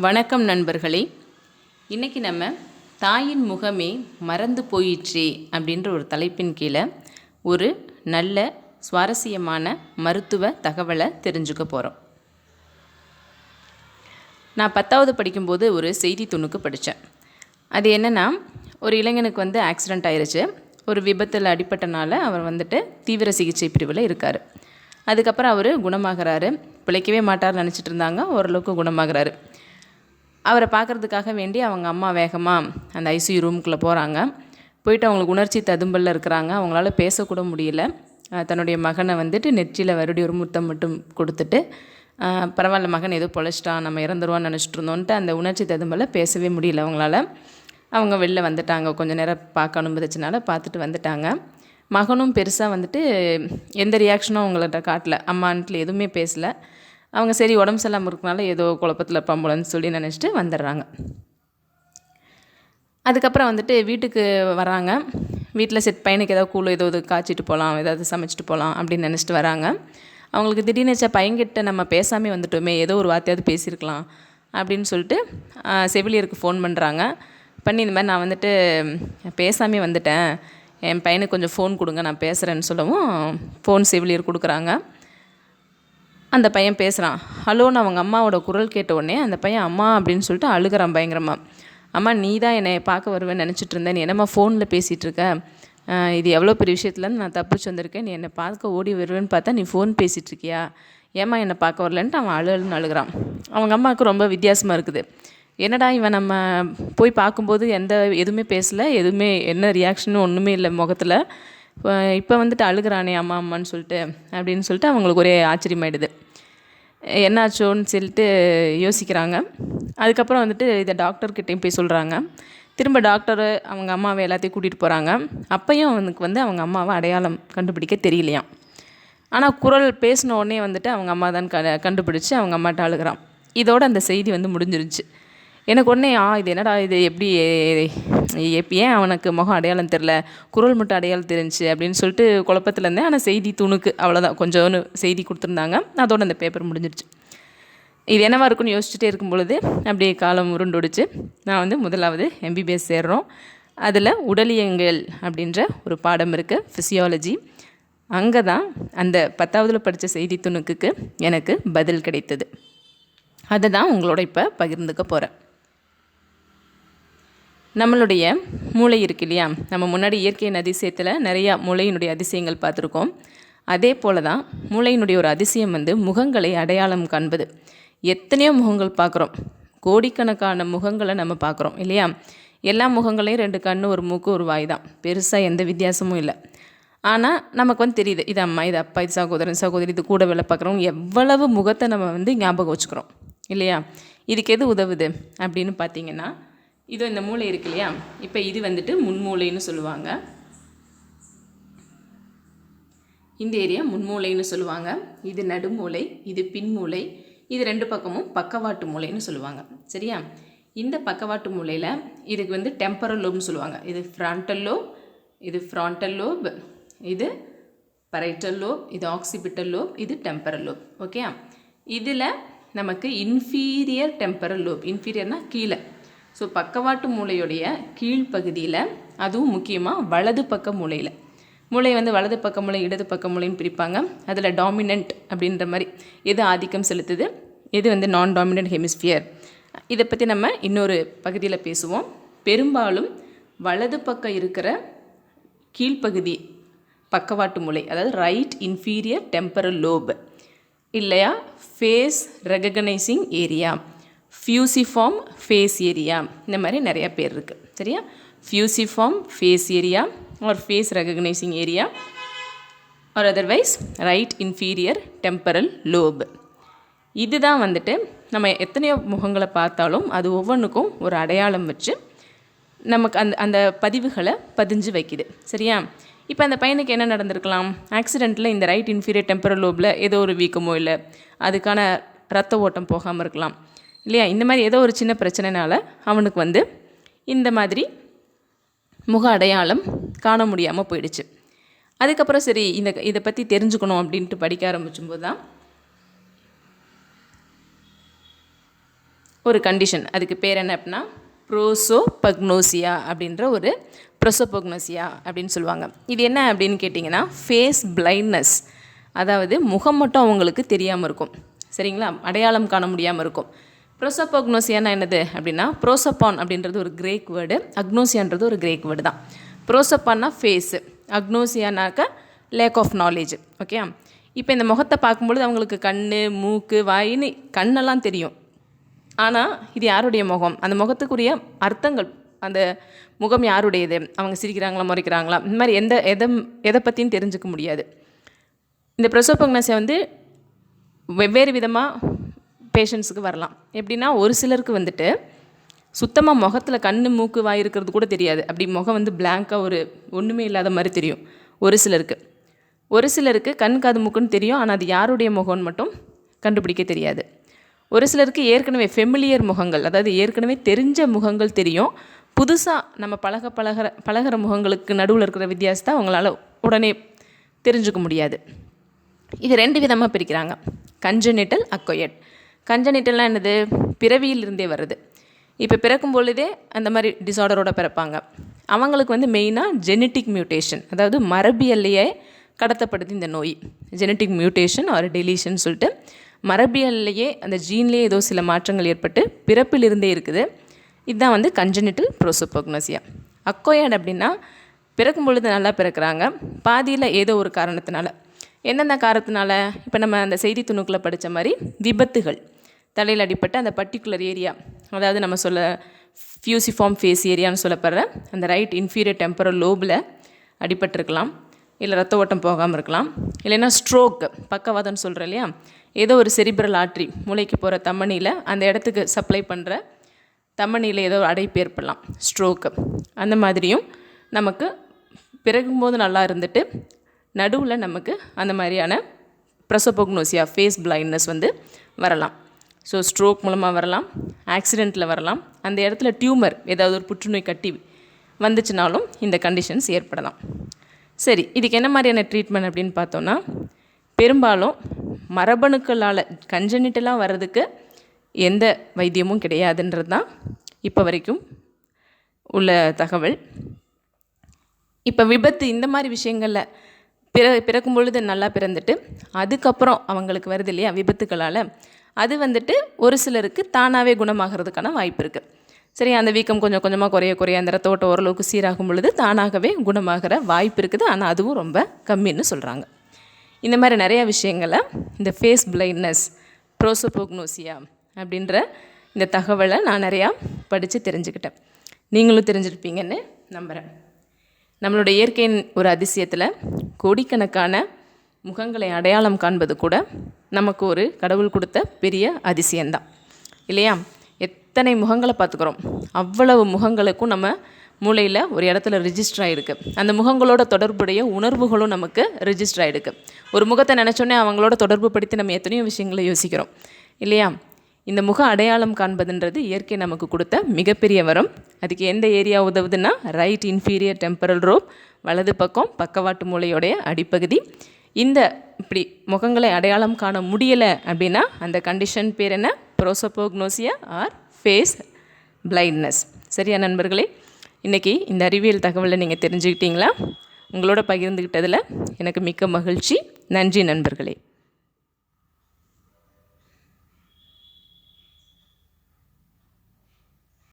வணக்கம் நண்பர்களே. இன்றைக்கி நம்ம தாயின் முகமே மறந்து போயிற்றே அப்படின்ற ஒரு தலைப்பின் கீழே ஒரு நல்ல சுவாரஸ்யமான மருத்துவ தகவலை தெரிஞ்சுக்க போகிறோம் நான் பத்தாவது படிக்கும்போது ஒரு செய்தி துணுக்கு படித்தேன் அது என்னென்னா ஒரு இளைஞனுக்கு வந்து ஆக்சிடெண்ட் ஆயிடுச்சு ஒரு விபத்தில் அடிப்பட்டனால அவர் வந்துட்டு தீவிர சிகிச்சை பிரிவில் இருக்கார். அதுக்கப்புறம் அவர் குணமாகிறாரு. பிழைக்கவே மாட்டார்னு நினச்சிட்டு இருந்தாங்க. ஓரளவுக்கு குணமாகிறாரு. அவரை பார்க்குறதுக்காக வேண்டி அவங்க அம்மா வேகமாக அந்த ஐசியூ ரூமுக்குள்ளே போகிறாங்க போயிட்டு அவங்களுக்கு உணர்ச்சி ததும்பலில் இருக்கிறாங்க. அவங்களால பேசக்கூட முடியல. தன்னுடைய மகனை வந்துட்டு நெற்றியில் வருடி ஒரு முத்தம் மட்டும் கொடுத்துட்டு பரவாயில்ல மகன் ஏதோ பொழைச்சிட்டான் நம்ம இறந்துருவான்னு நினச்சிட்டு இருந்தோன்ட்டு அந்த உணர்ச்சி ததும்பலில் பேசவே முடியல அவங்களால. அவங்க வெளில வந்துட்டாங்க. கொஞ்சம் நேரம் பார்க்க அனுமதிச்சனால பார்த்துட்டு வந்துட்டாங்க. மகனும் பெருசாக வந்துட்டு எந்த ரியாக்ஷனும் அவங்கள்ட்ட காட்டல. அம்மான்ட்டு எதுவுமே பேசலை. அவங்க சரி உடம்பு சரியில்லாமல் இருக்கனால ஏதோ குழப்பத்தில் பம்பளன்னு சொல்லி நினச்சிட்டு வந்துடுறாங்க. அதுக்கப்புறம் வந்துட்டு வீட்டுக்கு வராங்க. வீட்டில் செட் பையனுக்கு ஏதாவது கூழ் ஏதோ இது காய்ச்சிட்டு போகலாம் ஏதாவது சமைச்சிட்டு போகலாம் அப்படின்னு நினச்சிட்டு வராங்க. அவங்களுக்கு திடீர்னு வச்சா பையன்கிட்ட நம்ம பேசாமே வந்துட்டோமே ஏதோ ஒரு வார்த்தையாவது பேசியிருக்கலாம் அப்படின்னு சொல்லிட்டு செவிலியருக்கு ஃபோன் பண்ணுறாங்க பண்ணி இந்த மாதிரி நான் வந்துட்டு பேசாமே வந்துட்டேன். என் பையனுக்கு கொஞ்சம் ஃபோன் கொடுங்க நான் பேசுகிறேன்னு சொல்லவும் ஃபோன் செவிலியர் கொடுக்குறாங்க. அந்த பையன் பேசுகிறான் ஹலோன்னு அவங்க அம்மாவோட குரல் கேட்ட உடனே அந்த பையன் அம்மா அப்படின்னு சொல்லிட்டு அழுகிறான் பயங்கரமாக அம்மா நீ தான் என்னை பார்க்க வருவேன்னு நினச்சிட்டு இருந்தேன் நீ என்னம்மா ஃபோனில் பேசிகிட்டு இருக்க? இது எவ்வளோ பெரிய விஷயத்துலேருந்து நான் தப்பிச்சு வந்திருக்கேன். நீ என்னை பார்க்க ஓடி வருவேன்னு பார்த்தா நீ ஃபோன் பேசிகிட்டு இருக்கியா? ஏம்மா என்னை பார்க்க வரலன்ட்டு அவன் அழுன்னு அழுகிறான். அவங்க அம்மாவுக்கு ரொம்ப வித்தியாசமாக இருக்குது. என்னடா இவன் நம்ம போய் பார்க்கும்போது எந்த எதுவுமே பேசலை. எதுவுமே என்ன ரியாக்ஷனும் ஒன்றுமே இல்லை முகத்தில். இப்போ வந்துட்டு அழுகிறானே அம்மா அம்மான்னு சொல்லிட்டு அப்படின்னு சொல்லிட்டு அவங்களுக்கு ஒரே ஆச்சரியமாயிடுது. என்னாச்சோன்னு சொல்லிட்டு யோசிக்கிறாங்க. அதுக்கப்புறம் வந்துட்டு இதை டாக்டர்கிட்டையும் போய் சொல்கிறாங்க திரும்ப டாக்டரு அவங்க அம்மாவை எல்லாத்தையும் கூட்டிகிட்டு போகிறாங்க அப்பையும் அவனுக்கு வந்து அவங்க அம்மாவை அடையாளம் கண்டுபிடிக்க தெரியலையாம். ஆனால் குரல் பேசின உடனே வந்துட்டு அவங்க அம்மா தான் க கண்டுபிடிச்சி அவங்க அம்மாட்ட அழுகிறான். இதோட அந்த செய்தி வந்து முடிஞ்சிருச்சு. எனக்கு உடனே ஆ இது என்னடா இது? எப்படி எப் ஏன் அவனுக்கு முகம் அடையாளம் தெரில குரல் மட்டும் அடையாளம் தெரிஞ்சு அப்படின்னு சொல்லிட்டு குழப்பத்தில் இருந்தேன். ஆனால் செய்தி துணுக்கு அவ்வளோதான் கொஞ்சோன்னு செய்தி கொடுத்துருந்தாங்க. அதோட அந்த பேப்பர் முடிஞ்சிருச்சு. இது என்னவாக இருக்குன்னு யோசிச்சுட்டே இருக்கும் பொழுது அப்படியே காலம் உருண்டொடிச்சு. நான் வந்து முதலாவது எம்பிபிஎஸ் சேர்றோம். அதில் உடலியங்கள் அப்படின்ற ஒரு பாடம் இருக்குது ஃபிசியாலஜி அங்கே தான் அந்த பத்தாவதில் படித்த செய்தி துணுக்குக்கு எனக்கு பதில் கிடைத்தது. அதை தான் உங்களோட இப்போ பகிர்ந்துக்க போகிறேன் நம்மளுடைய மூளை இருக்கு இல்லையா? நம்ம முன்னாடி இயற்கையின் அதிசயத்தில் நிறையா மூளையினுடைய அதிசயங்கள் பார்த்துருக்கோம். அதே போல தான் மூளையினுடைய ஒரு அதிசயம் வந்து முகங்களை அடையாளம் காண்பது. எத்தனையோ முகங்கள் பார்க்குறோம். கோடிக்கணக்கான முகங்களை நம்ம பார்க்குறோம் இல்லையா? எல்லா முகங்களையும் ரெண்டு கண் ஒரு மூக்கு ஒரு வாய் தான். பெருசாக எந்த வித்தியாசமும் இல்லை. ஆனால் நமக்கு வந்து தெரியுது இது அம்மா இது அப்பா இது சகோதரன் சகோதரி இது கூட வேலை பார்க்குறவங்க எவ்வளவு முகத்தை நம்ம வந்து ஞாபகம் வச்சுக்கிறோம் இல்லையா? இதுக்கு எது உதவுது அப்படின்னு பார்த்தீங்கன்னா இது இந்த மூளை இருக்கு இல்லையா? இப்போ இது வந்துட்டு முன்மூளைன்னு சொல்லுவாங்க. இந்த ஏரியா முன்மூளைன்னு சொல்லுவாங்க. இது நடுமூளை இது பின்மூளை இது ரெண்டு பக்கமும் பக்கவாட்டு மூளைன்னு சொல்லுவாங்க. சரியா? இந்த பக்கவாட்டு மூளையில் இதுக்கு வந்து டெம்பரல் லோப்னு சொல்லுவாங்க. இது ஃப்ரான்டல் லோப் இது ஃப்ரான்டல் லோப் இது பரைட்டல் லோப் இது ஆக்சிபிட்டல் லோப் இது டெம்பரல் லோப் ஓகே இதில் நமக்கு இன்ஃபீரியர் டெம்பரல் லோப் இன்ஃபீரியர்னால் கீழே. ஸோ பக்கவாட்டு மூளையுடைய கீழ்ப்பகுதியில் அதுவும் முக்கியமாக வலது பக்க மூளையில். மூளை வந்து வலது பக்க மூளை இடது பக்க மூளைன்னு பிரிப்பாங்க. அதில் டாமினன்ட் அப்படின்ற மாதிரி எது ஆதிக்கம் செலுத்துது? எது வந்து நான் டாமினன்ட் ஹெமிஸ்பியர் இதை பற்றி நம்ம இன்னொரு பகுதியில் பேசுவோம். பெரும்பாலும் வலது பக்கம் இருக்கிற கீழ்ப்பகுதி பக்கவாட்டு மூளை அதாவது ரைட் இன்ஃபீரியர் டெம்பரல் லோப் இல்லையா? Face recognising area fusiform face area இந்த மாதிரி நிறைய பேர் இருக்குது சரியா? Fusiform face area or face recognising area or otherwise right inferior temporal lobe இதுதான் வந்துட்டு நம்ம எத்தனையோ முகங்களை பார்த்தாலும் அது ஒவ்வொன்றுக்கும் ஒரு அடையாளம் வச்சு நமக்கு அந்த அந்த பதிவுகளை பதிஞ்சு வைக்குது. சரியா? இப்போ அந்த பையனுக்கு என்ன நடந்திருக்கலாம்? ஆக்சிடெண்ட்டில் இந்த ரைட் இன்ஃபீரியர் டெம்பரல் லோபில் ஏதோ ஒரு வீக்கமோ இல்லை அதுக்கான ரத்த ஓட்டம் போகாமல் இருக்கலாம். இல்லையா? இந்த மாதிரி ஏதோ ஒரு சின்ன பிரச்சனைனால அவனுக்கு வந்து இந்த மாதிரி முக அடையாளம் காண முடியாமல் போயிடுச்சு. அதுக்கப்புறம் சரி இந்த இதை பற்றி தெரிஞ்சுக்கணும் அப்படின்ட்டு படிக்க ஆரம்பிச்சும்போது தான் ஒரு கண்டிஷன் அதுக்கு பேர் என்ன அப்படின்னா ப்ரோசோபக்னோசியா அப்படின்ற ஒரு ப்ரோசோபக்னோசியா அப்படின்னு சொல்லுவாங்க. இது என்ன அப்படின்னு கேட்டிங்கன்னா ஃபேஸ் பிளைண்ட்னஸ் அதாவது முகம் மட்டும் அவங்களுக்கு தெரியாமல் இருக்கும். சரிங்களா? அடையாளம் காண முடியாமல் இருக்கும். ப்ரோசோபக்னோசியானா என்னது அப்படின்னா ப்ரோசப்பான் அப்படின்றது ஒரு கிரேக் வேர்டு அக்னோசியான்றது ஒரு கிரேக் வேர்டு தான். ப்ரோசப்பான்னா ஃபேஸு அக்னோசியானாக்க லேக் ஆஃப் நாலேஜ் ஓகே இப்போ இந்த முகத்தை பார்க்கும்பொழுது அவங்களுக்கு கண் மூக்கு வாயின்னு கண்ணெல்லாம் தெரியும். ஆனால் இது யாருடைய முகம்? அந்த முகத்துக்குரிய அர்த்தங்கள் அந்த முகம் யாருடையது? அவங்க சிரிக்கிறாங்களா முறைக்கிறாங்களா? இந்த மாதிரி எந்த எதை எதை பற்றியும் தெரிஞ்சுக்க முடியாது. இந்த பிரசோபக்னஸை வந்து வெவ்வேறு விதமாக பேஷண்ட்ஸுக்கு வரலாம். எப்படின்னா ஒரு சிலருக்கு வந்துட்டு சுத்தமாக முகத்தில் கண் மூக்கு வாய் இருக்கிறது கூட தெரியாது. அப்படி முகம் வந்து பிளாங்காக ஒரு ஒன்றுமே இல்லாத மாதிரி தெரியும். ஒரு சிலருக்கு. ஒரு சிலருக்கு கண் காது மூக்குன்னு தெரியும். ஆனால் அது யாருடைய முகம்னு மட்டும் கண்டுபிடிக்க தெரியாது. ஒரு சிலருக்கு ஏற்கனவே ஃபெமிலியர் முகங்கள் அதாவது ஏற்கனவே தெரிஞ்ச முகங்கள் தெரியும். புதுசாக நம்ம பழக பழகிற பழகிற முகங்களுக்கு நடுவில் இருக்கிற வித்தியாசத்தை அவங்களால உடனே தெரிஞ்சுக்க முடியாது. இது ரெண்டு விதமாக பிரிக்கிறாங்க. கஞ்சனிட்டல் அக்கொயட். கஞ்சனிட்டல்னால் என்னது? பிறவியிலிருந்தே வருது. இப்போ பிறக்கும் பொழுதே அந்த மாதிரி டிசார்டரோட பிறப்பாங்க. அவங்களுக்கு வந்து மெயினாக ஜெனட்டிக் மியூட்டேஷன் அதாவது மரபியல்லையே கடத்தப்படுது இந்த நோய். ஜெனட்டிக் மியூட்டேஷன் ஆர் டெலிஷன் சொல்லிட்டு மரபியல்லையே அந்த ஜீன்லேயே ஏதோ சில மாற்றங்கள் ஏற்பட்டு பிறப்பிலிருந்தே இருக்குது. இதுதான் வந்து கஞ்சனிட்டல் ப்ரோசோபோக்னோசியா அக்கோயாட் அப்படின்னா பிறக்கும் பொழுது நல்லா பிறக்கிறாங்க. பாதியில் ஏதோ ஒரு காரணத்தினால. எந்தெந்த காரணத்தினால? இப்போ நம்ம அந்த செய்தி துணுக்கில் படித்த மாதிரி விபத்துகள். தலையில் அடிப்பட்ட அந்த பர்டிகுலர் ஏரியா அதாவது நம்ம சொல்ல ஃபியூசிஃபார்ம் ஃபேஸ் ஏரியான்னு சொல்லப்படுற அந்த ரைட் இன்ஃபீரியர் டெம்பரல் லோபில் அடிபட்டிருக்கலாம் இல்லை ரத்த ஓட்டம் போகாமல் இருக்கலாம் இல்லைன்னா ஸ்ட்ரோக் பக்கவாதம்னு சொல்கிறோம் இல்லையா? ஏதோ ஒரு செரிபிரல் ஆட்ரி மூளைக்கு போகிற தமனியில் அந்த இடத்துக்கு சப்ளை பண்ணுற தமனியில் ஏதோ ஒரு அடைப்பு ஏற்படலாம் ஸ்ட்ரோக்கு அந்த மாதிரியும் நமக்கு பிறகும்போது நல்லா இருந்துட்டு நடுவில் நமக்கு அந்த மாதிரியான ப்ரசோபோக்னோசியா ஃபேஸ் பிளைண்ட்னஸ் வந்து வரலாம். ஸோ ஸ்ட்ரோக் மூலமாக வரலாம் ஆக்சிடெண்ட்டில் வரலாம். அந்த இடத்துல டியூமர் ஏதாவது ஒரு புற்றுநோய் கட்டி வந்துச்சுனாலும் இந்த கண்டிஷன்ஸ் ஏற்படலாம். சரி இதுக்கு என்ன மாதிரியான ட்ரீட்மெண்ட் அப்படின்னு பார்த்தோன்னா பெரும்பாலும் மரபணுக்களால் கஞ்சனிட்டலாக வர்றதுக்கு எந்த வைத்தியமும் கிடையாதுன்றது தான் இப்போ வரைக்கும் உள்ள தகவல். இப்போ விபத்து இந்த மாதிரி விஷயங்களில் பிற பிறக்கும் பொழுது நல்லா பிறந்துட்டு அதுக்கப்புறம் அவங்களுக்கு வருது இல்லையா விபத்துக்களால் அது வந்துட்டு ஒரு சிலருக்கு தானாகவே குணமாகிறதுக்கான வாய்ப்பு இருக்குது சரி அந்த வீக்கம் கொஞ்சம் கொஞ்சமாக குறைய குறைய அந்த ரத்தோட்டம் ஓரளவுக்கு சீராகும் பொழுது தானாகவே குணமாகிற வாய்ப்பு இருக்குது. ஆனால் அதுவும் ரொம்ப கம்மின்னு சொல்கிறாங்க இந்த மாதிரி நிறையா விஷயங்களை இந்த ஃபேஸ் பிளைண்ட்னஸ் ப்ரோசோபோக்னோசியா அப்படின்ற இந்த தகவலை நான் நிறையா படித்து தெரிஞ்சுக்கிட்டேன். நீங்களும் தெரிஞ்சிருப்பீங்கன்னு நம்புகிறேன் நம்மளோட இயற்கையின் ஒரு அதிசயத்தில் கோடிக்கணக்கான முகங்களை அடையாளம் காண்பது கூட நமக்கு ஒரு கடவுள் கொடுத்த பெரிய அதிசயம்தான். இல்லையா? எத்தனை முகங்களை பார்த்துக்குறோம்? அவ்வளவு முகங்களுக்கும் நம்ம மூளையில் ஒரு இடத்துல ரிஜிஸ்டர் ஆகிருக்கு அந்த முகங்களோட தொடர்புடைய உணர்வுகளும் நமக்கு ரிஜிஸ்டர் ஆகிருக்கு ஒரு முகத்தை நினச்சோன்னே அவங்களோட தொடர்பு படுத்தி நம்ம எத்தனையோ விஷயங்களை யோசிக்கிறோம். இல்லையா? இந்த முக அடையாளம் காண்பதுன்றது இயற்கை நமக்கு கொடுத்த மிகப்பெரிய வரம். அதுக்கு எந்த ஏரியா உதவுதுன்னா ரைட் இன்ஃபீரியர் டெம்பரல் ரோப் வலது பக்கம் பக்கவாட்டு மூளையோடைய அடிப்பகுதி. இந்த இப்படி முகங்களை அடையாளம் காண முடியலை அப்படின்னா அந்த கண்டிஷன் பேர் என்ன? ப்ரோசோபோக்னோசியா ஆர் ஃபேஸ் பிளைண்ட்னஸ் சரியா நண்பர்களே? இன்றைக்கி இந்த அறிவியல் தகவலை நீங்கள் தெரிஞ்சுக்கிட்டீங்களா? உங்களோட பகிர்ந்துக்கிட்டதில் எனக்கு மிக்க மகிழ்ச்சி. நன்றி நண்பர்களே.